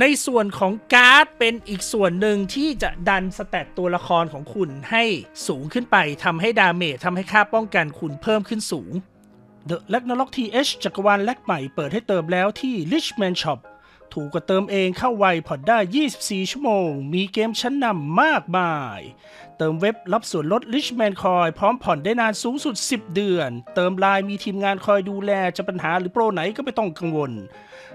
ในส่วนของการ์ดเป็นอีกส่วนหนึ่งที่จะดันสแตตตัวละครของคุณให้สูงขึ้นไปทำให้ดาเมจทำให้ค่าป้องกันคุณเพิ่มขึ้นสูง The Ragnarok TH จักรวาลแลกใหม่เปิดให้เติมแล้วที่ Richman Shop ถูกกว่าเติมเองเข้าไวผ่อนได้ 24 ชั่วโมง มีเกมชั้นนำมากมาย เติมเว็บรับส่วนลด Richman Coin พร้อมผ่อนได้นานสูงสุด 10 เดือน เติมไลน์มีทีมงานคอยดูแลจะปัญหาหรือโปรไหนก็ไม่ต้องกังวล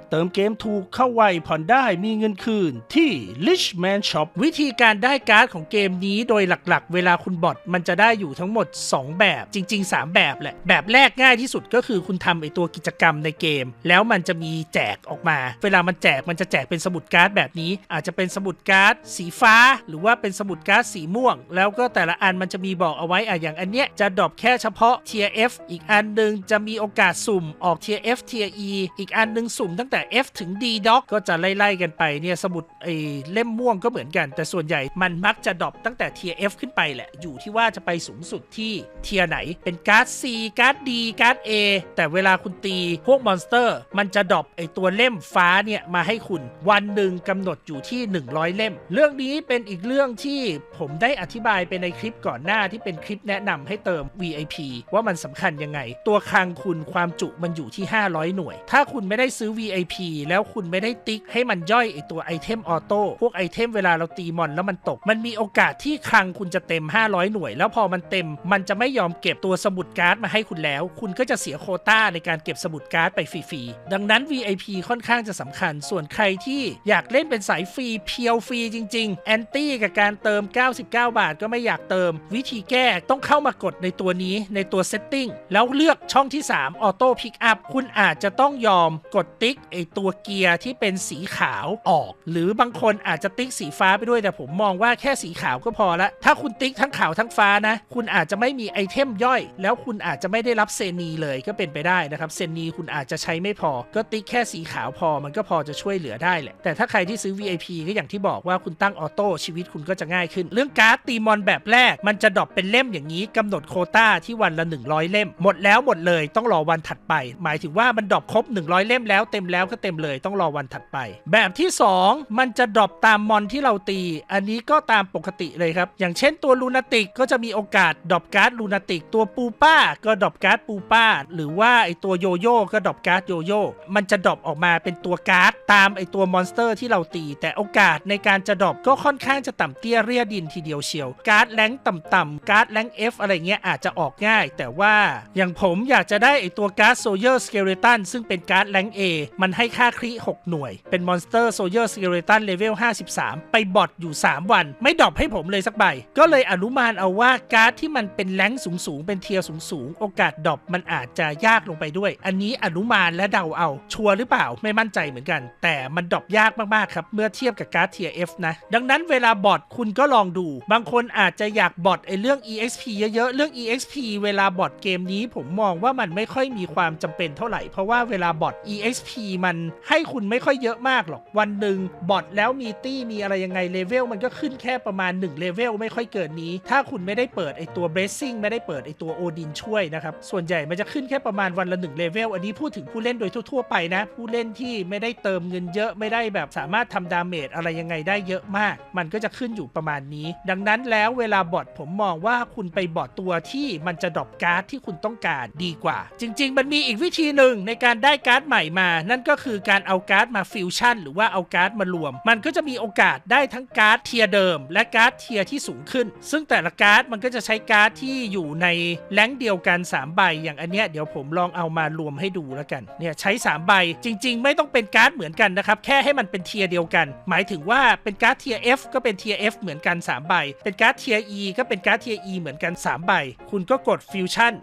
เติมเกมถูกเข้าไวผ่อนได้มีเงินคืนที่ Richman Shop วิธีการได้การ์ดของเกมนี้โดยหลักๆ เวลาคุณบอทมันจะได้อยู่ทั้งหมด 2 แบบจริง ๆ 3 แบบแหละ แบบแรกง่ายที่สุดก็คือคุณทำไอตัวกิจกรรมในเกม แล้วมันจะมีแจกออกมา เวลามันแจกมันจะแจกเป็นสมุดการ์ดแบบนี้ อาจจะเป็นสมุดการ์ดสีฟ้า หรือว่าเป็นสมุดการ์ดสีม่วง แล้วก็แต่ละอันมันจะมีบอกเอาไว้อะอย่างอันเนี้ยจะดรอปแค่เฉพาะ tier F อีกอันหนึ่งจะมีโอกาสสุ่มออก tier F tier E อีกอันหนึ่งสุ่มตั้งแต่แต่ F ถึง D doc ก็จะไล่ๆกันไปเนี่ยสมุดไอ้เล่มม่วงก็เหมือนกัน แต่ส่วนใหญ่มันมักจะดรอปตั้งแต่ tier F ขึ้นไปแหละ อยู่ที่ว่าจะไปสูงสุดที่เทียไหนเป็นการ์ด C การ์ด D การ์ด A แต่เวลาคุณตีพวกมอนสเตอร์ มันจะดรอปไอ้ตัวเล่มฟ้าเนี่ยมาให้คุณวันหนึ่งกำหนดอยู่ที่ 100 เล่ม เรื่องนี้เป็นอีกเรื่องที่ผมได้อธิบายไปในคลิปก่อนหน้าที่เป็นคลิปแนะนำให้เติม VIP ว่ามันสำคัญยังไง ตัวคลังคุณความจุมันอยู่ที่ 500 หน่วย ถ้าคุณไม่ได้ซื้อ VIP แล้วคุณไม่ได้ติ๊กให้มันย่อยไอตัวไอเทมออโต้พวกไอเทมเวลาเราตีมอนแล้วมันตก มันมีโอกาสที่คลังคุณจะเต็ม 500 หน่วย แล้วพอมันเต็ม มันจะไม่ยอมเก็บตัวสมุดการ์ดมาให้คุณแล้ว คุณก็จะเสียโคต้าในการเก็บสมุดการ์ดไปฟรีๆดังนั้น VIP ค่อนข้างจะสำคัญ ส่วนใครที่อยากเล่นเป็นสายฟรีเพียวฟรีจริงๆแอนตี้กับการเติม 99 บาทก็ไม่อยากเติม วิธีแก้ต้องเข้ามากดในตัวนี้ในตัว Setting แล้วเลือกช่องที่3 Auto Pick Up คุณอาจจะต้องยอมกดติ๊กไอไอตัวเกียร์ที่เป็นสีขาวออก หรือบางคนอาจจะติ๊กสีฟ้าไปด้วยแต่ผมมองว่าแค่สีขาวก็พอละ ถ้าคุณติ๊กทั้งขาวทั้งฟ้านะ คุณอาจจะไม่มีไอเทมย่อย แล้วคุณอาจจะไม่ได้รับเซนีเลยก็เป็นไปได้นะครับ เซนีคุณอาจจะใช้ไม่พอ ก็ติ๊กแค่สีขาวพอมันก็พอจะช่วยเหลือได้แหละ แต่ถ้าใครที่ซื้อ VIP ก็อย่างที่บอกว่าคุณตั้งออโต้ชีวิตคุณก็จะง่ายขึ้น เรื่องการ์ดตีมอนแบบแรก มันจะดรอปเป็นเล่มอย่างนี้กำหนดโคต้าที่วันละ 100 เล่ม หมดแล้วหมดเลยต้องรอวันถัดไป หมายถึงว่ามันดรอปครบ 100 เล่มแล้วเต็มแล้วก็เต็มเลยต้องรอวันถัดไป แบบที่ 2 มันจะดรอปตามมอนที่เราตี อันนี้ก็ตามปกติเลยครับ อย่างเช่นตัวลูนาติกก็จะมีโอกาสดรอปการ์ดลูนาติกตัวปูป้าก็ดรอปการ์ดปูป้า หรือว่าไอตัวโยโย่ก็ดรอปการ์ดโยโย่มันจะดรอปออกมาเป็นตัวการ์ดตามไอตัวมอนสเตอร์ที่เราตี แต่โอกาสในการจะดรอปก็ค่อนข้างจะต่ำเตี้ยเรียดินทีเดียวเชียวการ์ดแรงต่ำๆการ์ดแรง F อะไรเงี้ยอาจจะออกง่าย แต่ว่าอย่างผมอยากจะได้ไอตัวการ์ดโซเยอร์สเกเลตันซึ่งเป็นการ์ดแรง A มันให้ค่าคริ6หน่วย เป็นมอนสเตอร์โซเยอร์สเกเลตันเลเวล53 ไปบอทอยู่ 3 วัน ไม่ดรอปให้ผมเลยสักใบ ก็เลยอนุมานเอาว่าการ์ดที่มันเป็นแรงสูงๆ เป็นเทียร์สูงๆ โอกาสดรอปมันอาจจะยากลงไปด้วย อันนี้อนุมานและเดาเอา ชัวร์หรือเปล่าไม่มั่นใจเหมือนกัน แต่มันดรอปยากมากๆครับเมื่อเทียบกับการ์ดเทียร์ F นะ ดังนั้นเวลาบอทคุณก็ลองดู บางคนอาจจะอยากบอทไอเรื่อง EXP เยอะๆ เรื่อง EXP เวลาบอทเกมนี้ผมมองว่ามันไม่ค่อยมีความจำเป็นเท่าไหร่เพราะว่าเวลาบอท EXP มันให้คุณไม่ค่อยเยอะมากหรอก วันหนึ่งบอทแล้วมีตี้มีอะไรยังไงเลเวลมันก็ขึ้นแค่ประมาณ1เลเวลไม่ค่อยเกินนี้ ถ้าคุณไม่ได้เปิดไอตัว Blessing ไม่ได้เปิดไอตัวโอดินช่วยนะครับ ส่วนใหญ่มันจะขึ้นแค่ประมาณวันละ1เลเวลอันนี้พูดถึงผู้เล่นโดยทั่วๆไปนะ ผู้เล่นที่ไม่ได้เติมเงินเยอะไม่ได้แบบสามารถทำดาเมจอะไรยังไงได้เยอะมาก มันก็จะขึ้นอยู่ประมาณนี้ ดังนั้นแล้วเวลาบอทผมมองว่าคุณไปบอทตัวที่มันจะดรอปการ์ดที่คุณต้องการดีกว่า จริง ๆ มันมีอีกวิธีหนึ่งในการได้การ์ดใหม่มานั่นก็คือการเอาการ์ดมาฟิวชั่น หรือว่าเอาการ์ดมารวม มันก็จะมีโอกาสได้ทั้งการ์ดเทียเดิม และการ์ดเทียที่สูงขึ้น ซึ่งแต่ละการ์ดมันก็จะใช้การ์ดที่อยู่ในแรงค์เดียวกัน 3 ใบ อย่างอันเนี้ยเดี๋ยวผมลองเอามารวมให้ดูแล้วกัน เนี่ยใช้ 3 ใบ จริง ๆ ไม่ต้องเป็นการ์ดเหมือนกันนะครับ แค่ให้มันเป็นเทียเดียวกัน หมายถึงว่าเป็นการ์ดเทีย F ก็เป็นเทีย F เหมือนกัน 3 ใบ เป็นการ์ดเทีย E ก็เป็นการ์ดเทีย E เหมือนกัน 3 ใบ คุณก็กดฟิวชั่น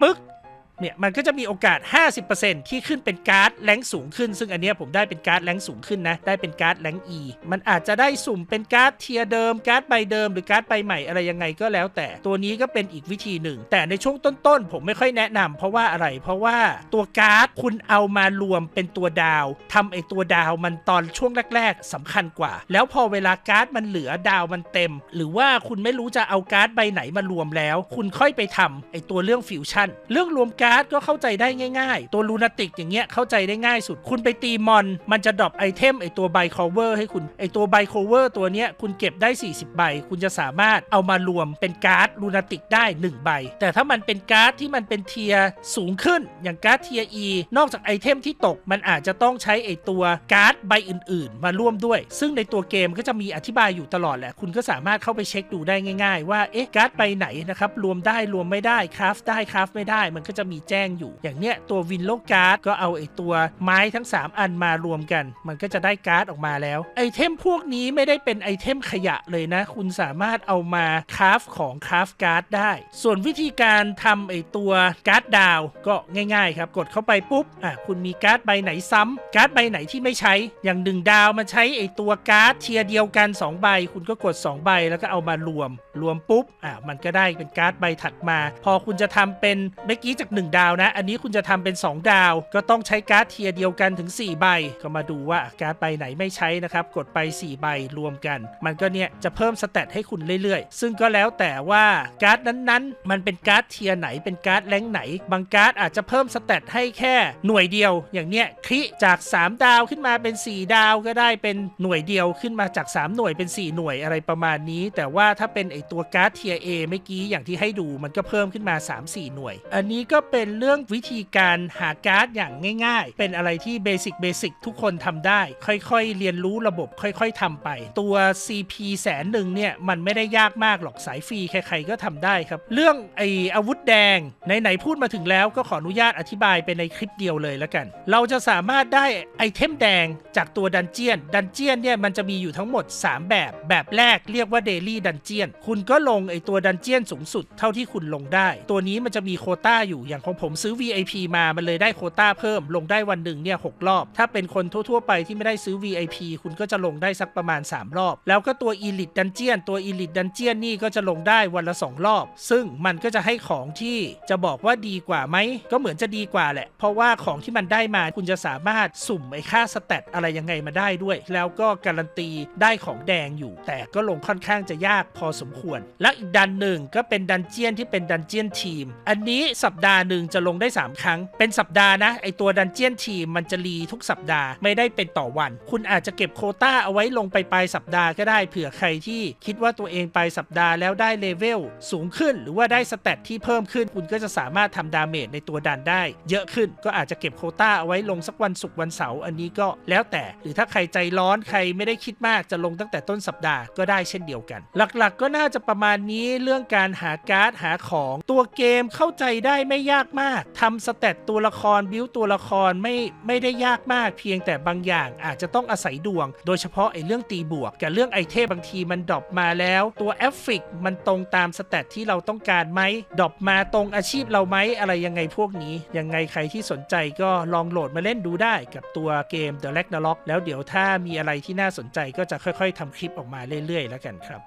ปึ๊ก เนี่ยมันก็จะมีโอกาส 50%ที่ขึ้นเป็นการ์ดแรงสูงขึ้น ซึ่งอันเนี้ยผมได้เป็นการ์ดแรงสูงขึ้นนะ ได้เป็นการ์ดแรง E มันอาจจะได้สุ่มเป็นการ์ดเทียร์เดิม การ์ดใบเดิมหรือการ์ดใบใหม่อะไรยังไงก็แล้ว แต่ตัวนี้ก็เป็นอีกวิธีหนึ่ง แต่ในช่วงต้นๆ ผมไม่ค่อยแนะนำเพราะว่าอะไร เพราะว่าตัวการ์ดคุณเอามารวมเป็นตัวดาวทำไอตัวดาวมันตอนช่วงแรก ๆสำคัญกว่า แล้วพอเวลาการ์ดมันเหลือดาวมันเต็ม หรือว่าคุณไม่รู้จะเอาการ์ดใบไหนมารวมแล้ว คุณค่อยไปทำไอตัวเรื่องฟิวชั่นเรื่องรวมการการ์ดก็เข้าใจได้ง่าย ๆ ตัวลูนาติกอย่างเงี้ยเข้าใจได้ง่ายสุด คุณไปตีมอน มันจะดรอปไอเทมไอตัวไบคอเวอร์ให้คุณ ไอตัวไบคอเวอร์ตัวเนี้ยคุณเก็บได้ 40 ใบ คุณจะสามารถเอามารวมเป็นการ์ดลูนาติกได้ 1 ใบ แต่ถ้ามันเป็นการ์ดที่มันเป็นเทียสูงขึ้นอย่างการ์ดเทียร์ E นอกจากไอเทมที่ตกมันอาจจะต้องใช้ไอตัวการ์ดใบอื่น ๆ มาร่วมด้วย ซึ่งในตัวเกมก็จะมีอธิบายอยู่ตลอดแหละ คุณก็สามารถเข้าไปเช็คดูได้ง่าย ๆ ว่าเอ๊ะการ์ดใบไหนนะครับรวมได้รวมไม่ได้คราฟได้คราฟไม่ได้มันก็จะมีแจ้งอยู่ อย่างเนี้ยตัววินโลการ์ดก็เอาไอตัวไม้ทั้ง 3 อันมารวมกัน มันก็จะได้การ์ดออกมาแล้ว ไอเทมพวกนี้ไม่ได้เป็นไอเทมขยะเลยนะ คุณสามารถเอามาคราฟของคราฟการ์ดได้ ส่วนวิธีการทำไอตัวการ์ดดาวก็ง่ายๆครับ กดเข้าไปปุ๊บอะคุณมีการ์ดใบไหนซ้ำการ์ดใบไหนที่ไม่ใช้ อย่างหนึ่งดาวมันใช้ไอตัวการ์ดเทียเดียวกัน 2 ใบ คุณก็กด 2 ใบแล้วก็เอามารวมรวมปุ๊บ อะมันก็ได้เป็นการ์ดใบถัดมา พอคุณจะทำเป็นเมื่อกี้จาก 1 ดาวนะ อันนี้คุณจะทำเป็น 2 ดาว ก็ต้องใช้การ์ดเทียเดียวกันถึง 4 ใบ ก็มาดูว่าการ์ดใบไหนไม่ใช้นะครับ กดไป 4 ใบรวมกัน มันก็เนี่ยจะเพิ่มสเตตให้คุณเรื่อยๆ ซึ่งก็แล้วแต่ว่าการ์ดนั้นๆ มันเป็นการ์ดเทียไหน เป็นการ์ดแรงไหน บางการ์ดอาจจะเพิ่มสเตตให้แค่หน่วยเดียว อย่างเนี้ยคลิจาก 3 ดาวขึ้นมาเป็น 4 ดาวก็ได้เป็นหน่วยเดียวขึ้นมาจาก 3 หน่วยเป็น 4 หน่วยอะไรประมาณนี้ แต่ว่าถ้าเป็นไอตัวการ์ดเทียร์ A เมื่อกี้อย่างที่ให้ดูมันก็เพิ่มขึ้นมา 3-4 หน่วย อันนี้ก็เป็นเรื่องวิธีการหาการ์ดอย่างง่าย ๆ เป็นอะไรที่เบสิกเบสิกทุกคนทำได้ ค่อยๆ เรียนรู้ระบบค่อยๆทำไป ตัว CP แสนหนึ่งเนี่ยมันไม่ได้ยากมากหรอกสายฟรีใครๆก็ทำได้ครับ เรื่องไออาวุธแดงไหนๆพูดมาถึงแล้วก็ขออนุญาตอธิบายไปในคลิปเดียวเลยแล้วกัน เราจะสามารถได้ไอเทมแดงจากตัวดันเจียนดันเจียนเนี่ยมันจะมีอยู่ทั้งหมด 3 แบบแบบแรกเรียกว่าเดลี่ดันเจียนคุุณก็ลงไอตัวดันเจียนสูงสุดเท่าที่คุณลงได้ ตัวนี้มันจะมีโคต้าอยู่อย่างของผมซื้อ VIP มามันเลยได้โคต้าเพิ่มลงได้วันหนึ่งเนี่ยหกรอบ ถ้าเป็นคนทั่ว ๆ ไปที่ไม่ได้ซื้อ VIP คุณก็จะลงได้สักประมาณ 3 รอบ แล้วก็ตัว Elite Dungeon ตัว Elite Dungeon นี่ก็จะลงได้วันละ 2 รอบ ซึ่งมันก็จะให้ของที่จะบอกว่าดีกว่าไหม ก็เหมือนจะดีกว่าแหละ เพราะว่าของที่มันได้มาคุณจะสามารถสุ่มไอ้ค่าสเตตอะไรยังไงมาได้ด้วย แล้วก็การันตีได้ของแดงอยู่ แต่ก็ลงค่อนข้างจะยากพอสมควร แล้วอีกดันหนึ่งก็เป็นดันเจียนที่เป็นดันเจียนทีม อันนี้สัปดาห์หนึ่งจะลงได้ 3 ครั้ง เป็นสัปดาห์นะไอตัวดันเจียนทีมมันจะรีทุกสัปดาห์ไม่ได้เป็นต่อวัน คุณอาจจะเก็บโคต้าเอาไว้ลงไปปลายสัปดาห์ก็ได้เผื่อใครที่คิดว่าตัวเองไปสัปดาห์แล้วได้เลเวลสูงขึ้น หรือว่าได้สเตตที่เพิ่มขึ้นคุณก็จะสามารถทำดาเมจในตัวดันได้ เยอะขึ้นก็อาจจะเก็บโคต้าเอาไว้ลงสักวันศุกร์วันเสาร์อันนี้ก็แล้วแต่ หรือถ้าใครใจร้อนใครไม่ได้คิดมากจะลงตั้งแต่ต้นสัปดาห์ก็ได้เช่นเดียวกัน หลักๆก็น่าจะประมาณนี้เรื่องการหาการ์ดหาของ ตัวเกมเข้าใจได้ไม่ยากมากทำสเตตตัวละครบิวตัวละครไม่ไม่ได้ยากมาก เพียงแต่บางอย่างอาจจะต้องอาศัยดวง โดยเฉพาะไอ้เรื่องตีบวก กับเรื่องไอเทมบางทีมันดรอปมาแล้ว ตัวแอฟฟิกมันตรงตามสเตตที่เราต้องการไหมดรอปมาตรงอาชีพเราไหมอะไรยังไงพวกนี้ ยังไงใครที่สนใจก็ลองโหลดมาเล่นดูได้กับตัวเกม The Ragnarok แล้วเดี๋ยวถ้ามีอะไรที่น่าสนใจก็จะค่อย ๆทำคลิปออกมาเรื่อยๆ แล้วกันครับ